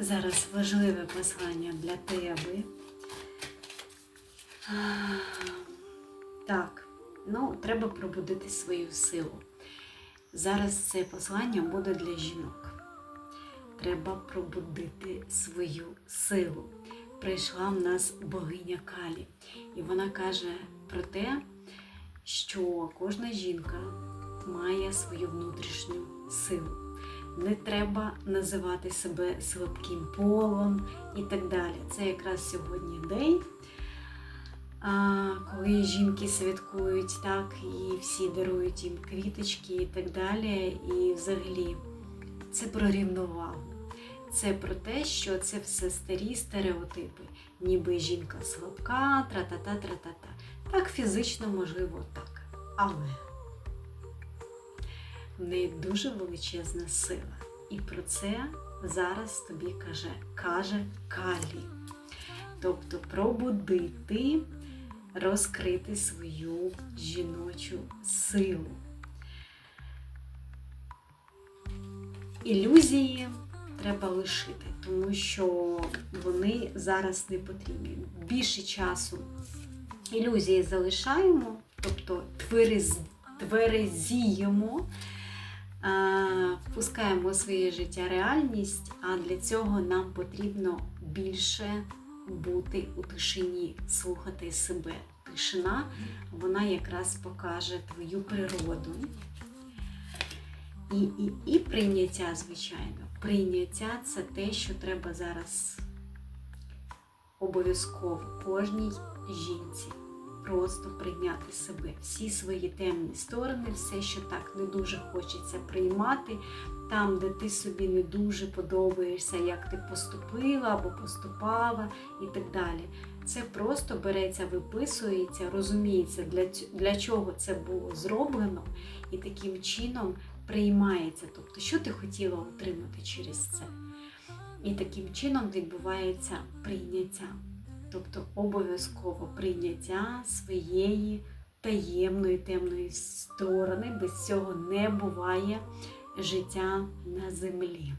Зараз важливе послання для тебе. Так, ну, треба пробудити свою силу. Зараз це послання буде для жінок. Треба пробудити свою силу. Прийшла в нас богиня Калі, і вона каже про те, що кожна жінка має свою внутрішню силу. Не треба називати себе слабким полом і так далі. Це якраз сьогодні день, коли жінки святкують так, і всі дарують їм квіточки і так далі. І взагалі це про рівновагу. Це про те, що це все старі стереотипи, ніби жінка слабка, тра-та-та, тра-та-та. Так фізично можливо так. Але в неї дуже величезна сила. І про це зараз тобі каже, каже Калі. Тобто пробудити, розкрити свою жіночу силу. Ілюзії треба лишити, тому що вони зараз не потрібні. Більше часу ілюзії залишаємо, тобто тверезіємо, впускаємо у своє життя реальність, а для цього нам потрібно більше бути у тишині, слухати себе. Тишина, вона якраз покаже твою природу. І, і, і прийняття, звичайно. Прийняття це те, що треба зараз обов'язково кожній жінці. Просто прийняти себе, всі свої темні сторони, все, що так не дуже хочеться приймати, там, де ти собі не дуже подобаєшся, як ти поступила або поступала і так далі. Це просто береться, виписується, розуміється, для, для чого це було зроблено, і таким чином приймається. Тобто, що ти хотіла отримати через це. І таким чином відбувається прийняття. Тобто обов'язково прийняття своєї таємної темної сторони. Без цього не буває життя на землі.